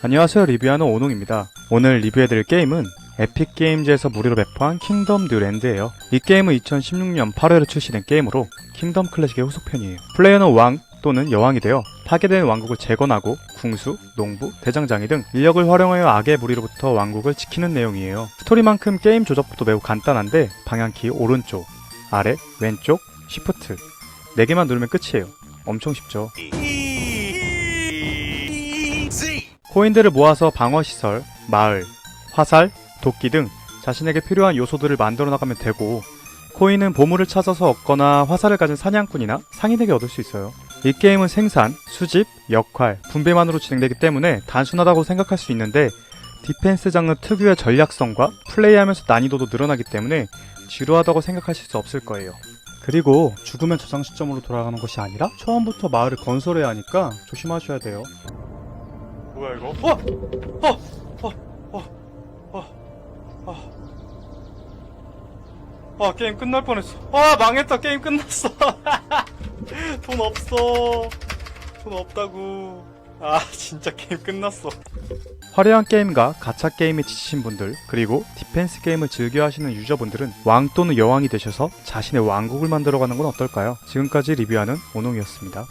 안녕하세요 리뷰하는 오농입니다. 오늘 리뷰해드릴 게임은 에픽 게임즈에서 무료로 배포한 킹덤 뉴랜드예요. 이 게임은 2016년 8월에 출시된 게임으로 킹덤 클래식의 후속편이에요. 플레이어는 왕 또는 여왕이 되어 파괴된 왕국을 재건하고 궁수, 농부, 대장장이 등 인력을 활용하여 악의 무리로부터 왕국을 지키는 내용이에요. 스토리만큼 게임 조작부터 매우 간단한데 방향키 오른쪽, 아래, 왼쪽, 시프트 4개만 누르면 끝이에요. 엄청 쉽죠. 코인들을 모아서 방어시설, 마을, 화살, 도끼 등 자신에게 필요한 요소들을 만들어 나가면 되고 코인은 보물을 찾아서 얻거나 화살을 가진 사냥꾼이나 상인에게 얻을 수 있어요. 이 게임은 생산, 수집, 역할, 분배만으로 진행되기 때문에 단순하다고 생각할 수 있는데 디펜스 장르 특유의 전략성과 플레이하면서 난이도도 늘어나기 때문에 지루하다고 생각하실 수 없을 거예요. 그리고 죽으면 저장 시점으로 돌아가는 것이 아니라 처음부터 마을을 건설해야 하니까 조심하셔야 돼요. 뭐야 이거? 어! 어! 어! 어! 어! 어! 아 게임 끝날 뻔했어. 아 망했다 게임 끝났어. 돈 없어. 돈 없다고. 아 진짜 게임 끝났어. 화려한 게임과 가챠 게임에 지치신 분들 그리고 디펜스 게임을 즐겨 하시는 유저분들은 왕 또는 여왕이 되셔서 자신의 왕국을 만들어가는 건 어떨까요? 지금까지 리뷰하는 오농이었습니다.